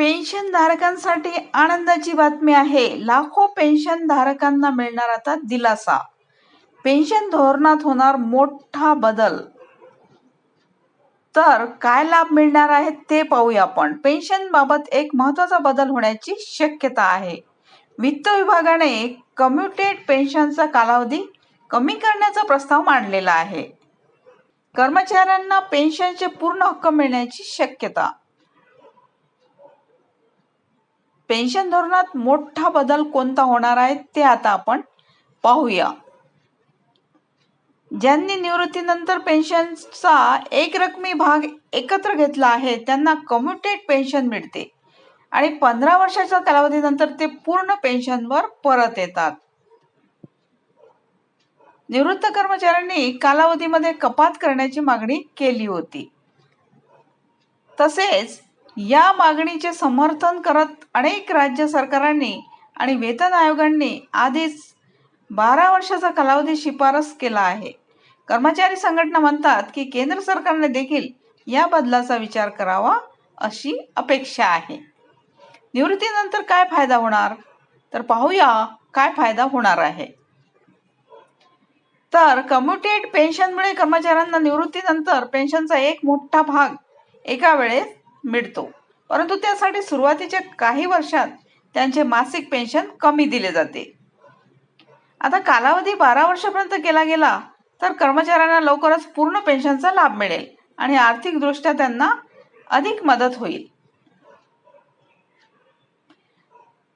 Pension धारकांसाठी आनंदाची बातमी आहे. लाखो पेन्शन धारकांना मिळणार आता दिलासा. पेन्शन धोरणात होणार मोठा बदल. तर काय लाभ मिळणार आहेत ते पाहूया आपण. पेन्शन बाबत एक महत्त्वाचा बदल होण्याची शक्यता आहे. वित्त विभागाने कम्युटेड पेन्शनचा कालावधी कमी करण्याचा प्रस्ताव मांडलेला आहे. कर्मचाऱ्यांना पेन्शनचे पूर्ण हक्क मिळण्याची शक्यता. पेन्शन धोरणात मोठा बदल कोणता होणार आहे ते आता आपण पाहूया. ज्यांनी निवृत्तीनंतर पेन्शनचा एक रकमी भाग एकत्र घेतला आहे त्यांना कम्युटेड पेन्शन मिळते आणि पंधरा वर्षाच्या कालावधीनंतर ते पूर्ण पेन्शनवर परत येतात. निवृत्त कर्मचाऱ्यांनी कालावधीमध्ये कपात करण्याची मागणी केली होती. तसेच या मागणीचे समर्थन करत अनेक राज्य सरकारांनी आणि वेतन आयोगांनी आधीच बारा वर्षाचा कालावधी शिफारस केला आहे. कर्मचारी संघटना म्हणतात की केंद्र सरकारने देखील या बदलाचा विचार करावा अशी अपेक्षा आहे. निवृत्तीनंतर काय फायदा होणार? तर पाहूया काय फायदा होणार आहे. तर कम्युटेड पेन्शनमुळे कर्मचाऱ्यांना निवृत्तीनंतर पेन्शनचा एक मोठा भाग एका वेळेस मिळतो. परंतु त्यासाठी सुरुवातीच्या काही वर्षात त्यांचे मासिक पेन्शन कमी दिले जाते. आता कालावधी बारा वर्षापर्यंत केला गेला तर कर्मचाऱ्यांना लवकरच पूर्ण पेन्शनचा लाभ मिळेल आणि आर्थिकदृष्ट्या त्यांना अधिक मदत होईल.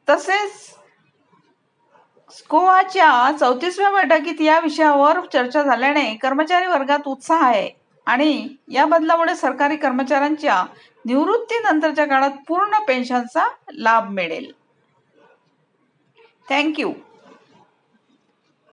तसेच स्कोआच्या चौतीसव्या बैठकीत या विषयावर चर्चा झाल्याने कर्मचारी वर्गात उत्साह आहे. आणि या बदलामुळे सरकारी कर्मचाऱ्यांच्या निवृत्तीनंतरच्या काळात पूर्ण पेन्शनचा लाभ मिळेल. थँक्यू